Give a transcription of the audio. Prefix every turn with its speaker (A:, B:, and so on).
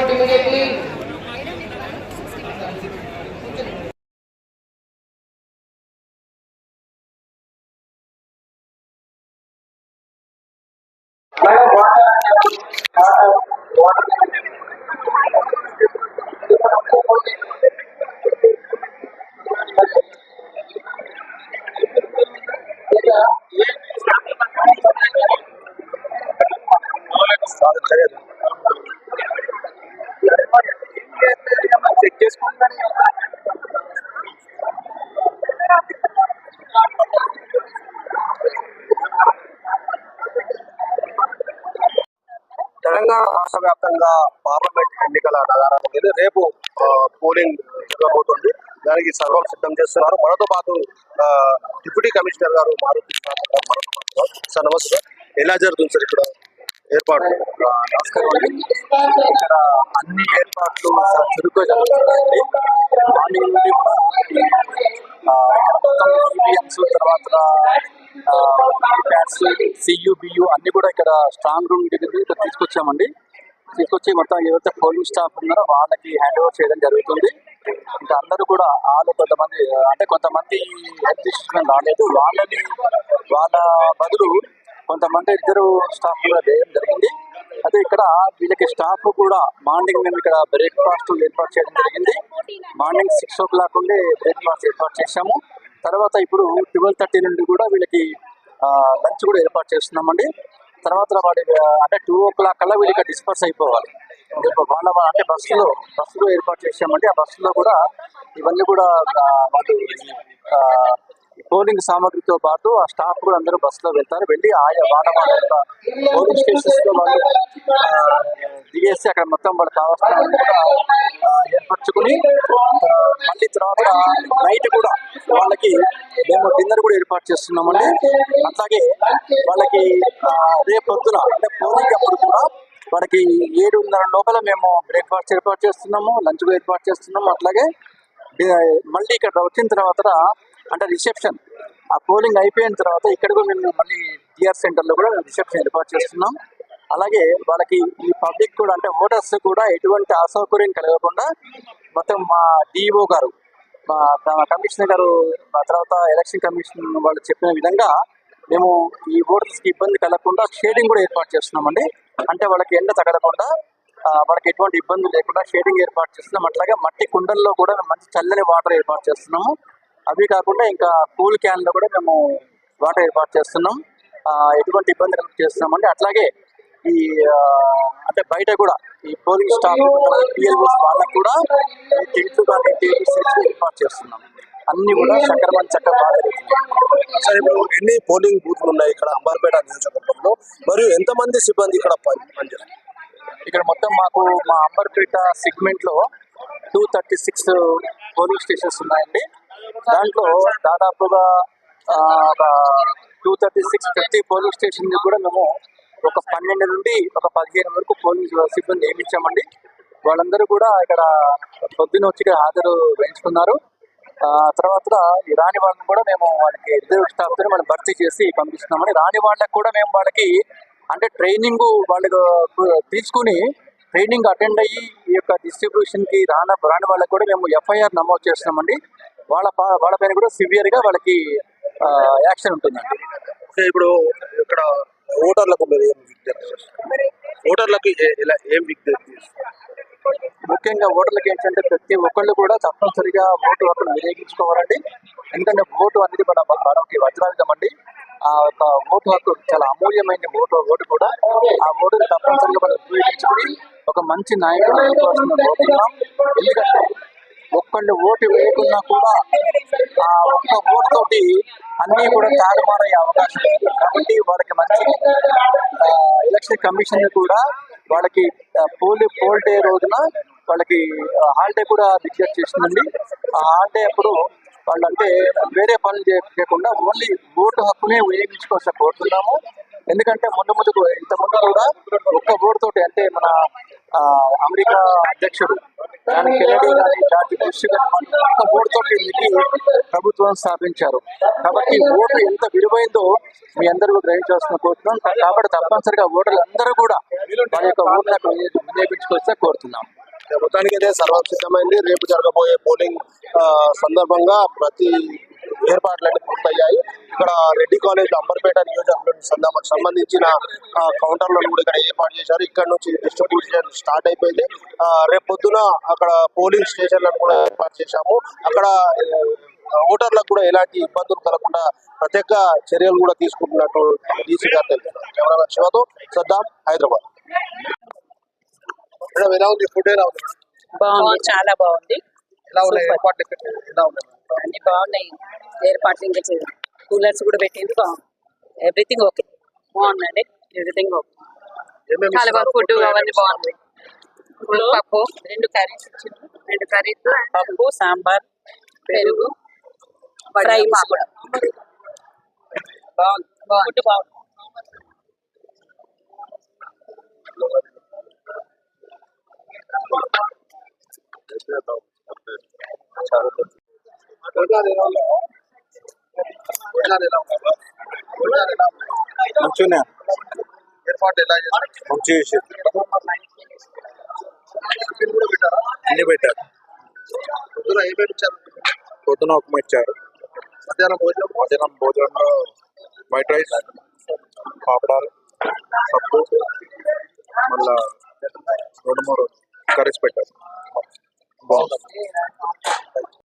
A: report immediately. Water, water, water.
B: Check చేసుకోండి. తెలంగాణ రాష్ట్ర వ్యాప్తంగా పార్లమెంట్ ఎన్నికల నగరం అనేది రేపు పోలింగ్ జరగబోతుంది. దానికి సర్వం సిద్ధం చేస్తున్నారు. మనతో పాటు డిప్యూటీ కమిషనర్ గారు మారుతున్నారు సార్ నమస్తే ఎలా జరుగుతుంది సార్ ఇక్కడ ఏర్పాటు.
C: నమస్కారం అండి. ఇక్కడ అన్ని ఏర్పాట్లు చురుగ్గా జరుగుతున్నాయండి. మార్నింగ్ నుండి ఆ, ఇక్కడ మొత్తం ఈవీఎంస్ తర్వాత ప్యాడ్స్ సియు అన్ని కూడా ఇక్కడ స్ట్రాంగ్ రూమ్ ఇక్కడ తీసుకొచ్చామండి. తీసుకొచ్చి మొత్తం ఎవరైతే పోలింగ్ స్టాఫ్ ఉన్నారో వాళ్ళకి హ్యాండ్ ఓవర్ చేయడం జరుగుతుంది. ఇంకా అందరూ కూడా వాళ్ళు కొంతమంది అంటే కొంతమంది హెల్త్ ఇష్యూస్ రాలేదు. వాళ్ళని వాళ్ళ బదులు కొంతమంది ఇద్దరు స్టాఫ్ కూడా వేయడం జరిగింది. అదే ఇక్కడ వీళ్ళకి స్టాఫ్ కూడా మార్నింగ్ మేము ఇక్కడ బ్రేక్ఫాస్ట్ ఏర్పాటు చేయడం జరిగింది. మార్నింగ్ సిక్స్ ఓ క్లాక్ ఉండే బ్రేక్ఫాస్ట్ ఏర్పాటు చేశాము. తర్వాత ఇప్పుడు ట్వెల్వ్ థర్టీ నుండి కూడా వీళ్ళకి లంచ్ కూడా ఏర్పాటు చేస్తున్నామండి. తర్వాత వాడి అంటే టూ ఓ క్లాక్ కల్లా వీళ్ళకి డిస్పర్స్ అయిపోవాలి. వాళ్ళ అంటే బస్సులో బస్సులో ఏర్పాటు చేసామంటే ఆ బస్సులో కూడా ఇవన్నీ కూడా వాళ్ళు పోలింగ్ సామాగ్రితో పాటు ఆ స్టాఫ్ కూడా అందరూ బస్సులో వెళ్తారు. వెళ్ళి ఆయా వాళ్ళ పోలింగ్ స్టేషన్స్లో వాళ్ళు దిగేసి అక్కడ మొత్తం వాళ్ళు కావాల్సిన ఏర్పరచుకుని మళ్ళీ తర్వాత నైట్ కూడా వాళ్ళకి మేము డిన్నర్ కూడా ఏర్పాటు చేస్తున్నామండి. అట్లాగే వాళ్ళకి రేపొద్దున అంటే పోలింగ్ అప్పుడు కూడా వాళ్ళకి ఏడున్నర లోపల మేము బ్రేక్ఫాస్ట్ ఏర్పాటు చేస్తున్నాము లంచ్ కూడా ఏర్పాటు చేస్తున్నాము. అట్లాగే మళ్ళీ ఇక్కడ వచ్చిన తర్వాత అంటే రిసెప్షన్ ఆ పోలింగ్ అయిపోయిన తర్వాత ఇక్కడ కూడా మేము మళ్ళీ టిఆర్ సెంటర్లో కూడా రిసెప్షన్ ఏర్పాటు చేస్తున్నాం. అలాగే వాళ్ళకి ఈ పబ్లిక్ కూడా అంటే ఓటర్స్ కూడా ఎటువంటి అసౌకర్యం కలగకుండా మొత్తం మా డిఓ గారు మా కమిషనర్ గారు ఆ తర్వాత ఎలక్షన్ కమిషన్ వాళ్ళు చెప్పిన విధంగా మేము ఈ ఓటర్స్కి ఇబ్బంది కలగకుండా షేడింగ్ కూడా ఏర్పాటు చేస్తున్నామండి. అంటే వాళ్ళకి ఎండ తగలకుండా వాళ్ళకి ఎటువంటి ఇబ్బంది లేకుండా షేడింగ్ ఏర్పాటు చేస్తున్నాం. అట్లాగే మట్టి కుండల్లో కూడా మంచి చల్లని వాటర్ ఏర్పాటు చేస్తున్నాము. అవి కాకుండా ఇంకా కూల్ క్యాన్లో కూడా మేము వాటర్ ఏర్పాటు చేస్తున్నాం. ఎటువంటి ఇబ్బంది కలుగు చేస్తున్నామండి అట్లాగే ఈ అంటే బయట కూడా ఈ పోలింగ్ స్టాఫ్ పిఎల్ఓస్ వాళ్ళకు కూడా టెంట్లు కానీ టేబుల్స్ ఏర్పాటు చేస్తున్నాం. అన్ని కూడా బాగా జరుగుతున్నాయి.
B: సార్ ఇప్పుడు ఎన్ని పోలింగ్ బూత్లు ఉన్నాయి ఇక్కడ అంబార్పేట నియోజకవర్గంలో? మరియు ఎంతమంది సిబ్బంది ఇక్కడ పనిచేస్తారు?
C: ఇక్కడ మొత్తం మాకు మా అంబర్పేట సెగ్మెంట్లో two thirty six polling stations ఉన్నాయండి. దాంట్లో దాదాపుగా ఆ, ఒక two thirty six fifty polling station కూడా మేము ఒక పన్నెండు నుండి ఒక పదిహేను వరకు పోలింగ్ సిబ్బంది నియమించామండి. వాళ్ళందరూ కూడా ఇక్కడ పొద్దున వచ్చి హాజరు వేయించుకున్నారు ఆ తర్వాత ఈ రాని వాళ్ళని కూడా మేము వాళ్ళకి రిజర్వ్ మనం భర్తీ చేసి పంపిస్తున్నామని రాని వాళ్ళకి కూడా మేము వాళ్ళకి అంటే ట్రైనింగ్ వాళ్ళకు తీసుకుని ట్రైనింగ్ అటెండ్ అయ్యి ఈ యొక్క డిస్ట్రిబ్యూషన్కి రాన రాని వాళ్ళకి కూడా మేము ఎఫ్ఐఆర్ నమోదు చేస్తున్నామండి. వాళ్ళ వాళ్ళ పైన కూడా సివియర్గా వాళ్ళకి యాక్షన్ ఉంటుందండి.
B: ఇప్పుడు ఇక్కడ ఓటర్లకు ఓటర్లకు ఏ- విజ్ఞప్తి
C: ముఖ్యంగా ఓటర్లకు ఏంటంటే ప్రతి ఒక్కళ్ళు కూడా తప్పనిసరిగా ఓటు హక్కును వినియోగించుకోవాలండి. ఎందుకంటే ఓటు అనేది మన మనకి వజ్రాయుధం అండి. ఆ యొక్క ఓటు హక్కు చాలా అమూల్యమైన ఓటు ఓటు కూడా. ఆ ఓటుని తప్పనిసరిగా మనం ఉపయోగించుకుని ఒక మంచి నాయకుడు ఎందుకంటే ఒక్కళ్ళు ఓటు వేయకున్నా కూడా ఆ ఒక్క ఓటు తోటి అన్ని కూడా తారుమారయ్యే అవకాశం ఉంది. కాబట్టి వాళ్ళకి మంచి ఎలక్షన్ కమిషన్ కూడా వాళ్ళకి ఆ, పోల్ పోల్ డే రోజున వాళ్ళకి హాలిడే కూడా డిక్లేర్ చేసిందండి ఆ హాలిడే అప్పుడు వాళ్ళు అంటే వేరే పనులు చేయకుండా ఓన్లీ ఓటు హక్కునే వినియోగించుకోవాల్సిన కోరుతున్నాము. ఎందుకంటే ముందు ముందుకు ఇంత ముందు కూడా ఒక్క ఓటు తోటి అంటే మన అమెరికా అధ్యక్షుడు దాని కెనడీ ఓటుతో ప్రభుత్వం స్థాపించారు. కాబట్టి ఓటు ఎంత విలువైందో మీ అందరూ గ్రహించాల్సిన కోరుతున్నాం. కాబట్టి తప్పనిసరిగా ఓటర్లు అందరూ కూడా వాళ్ళ యొక్క ఓట్లకు వినియోగించుకొస్తే కోరుతున్నాం.
B: మొత్తానికి అయితే సర్వం సిద్ధమైంది రేపు జరగబోయే పోలింగ్ సందర్భంగా ప్రతి ఏర్పాట్లన్నీ పూర్తయ్యాయి ఇక్కడ రెడ్డి కాలేజ్ అంబర్పేట నియోజకవర్గం సంబంధించిన కౌంటర్లను కూడా ఇక్కడ ఏర్పాటు చేశారు. ఇక్కడ నుంచి డిస్ట్రిబ్యూషన్ స్టార్ట్ అయిపోయింది. రేపు పొద్దున అక్కడ పోలింగ్ స్టేషన్లను కూడా ఏర్పాటు చేశాము. అక్కడ ఓటర్లకు కూడా ఎలాంటి ఇబ్బందులు కలగకుండా ప్రత్యేక చర్యలు కూడా తీసుకుంటున్నట్టు డీసీ గారు తెలుపుతున్నారు కెమెరామెన్ శివతో సద్దాం హైదరాబాద్. మేడం ఎలా ఉంది? ఫుడ్ ఎలా ఉంది?
A: చాలా బాగుంది.
B: ఎలా ఉన్నాయి?
A: అన్ని బాగున్నాయి. ఏర్పాట్లు ఇంకా కూలర్స్ కూడా పెట్టింది బాగుంది. ఎవ్రీథింగ్ ఓకే బాగుందండి. ఎవ్రీథింగ్ ఓకే చాలా బాగా? ఫుడ్ అవన్నీ బాగుంది పప్పు రెండు కర్రీస్ ఇచ్చింది. రెండు కర్రీస్ పప్పు సాంబార్ పెరుగు ఫ్రై కూడా. బాగుంది. ఫుడ్ బాగుంది.
C: ప్రజాదేనంలో
B: ఏర్పాటు ఎలా చేశారు?
C: మంచి విషయం అన్ని పెట్టారు.
B: పొద్దున ఏం పెట్టించారు
C: పొద్దున ఉప్మా ఇచ్చారు.
B: మధ్యాహ్నం భోజనం?
C: మధ్యాహ్నం భోజనంలో వైట్ రైస్ పాపడాలు పప్పు మళ్ళా రెండు మూడు కర్రీస్ పెట్టారు. బాగుంది.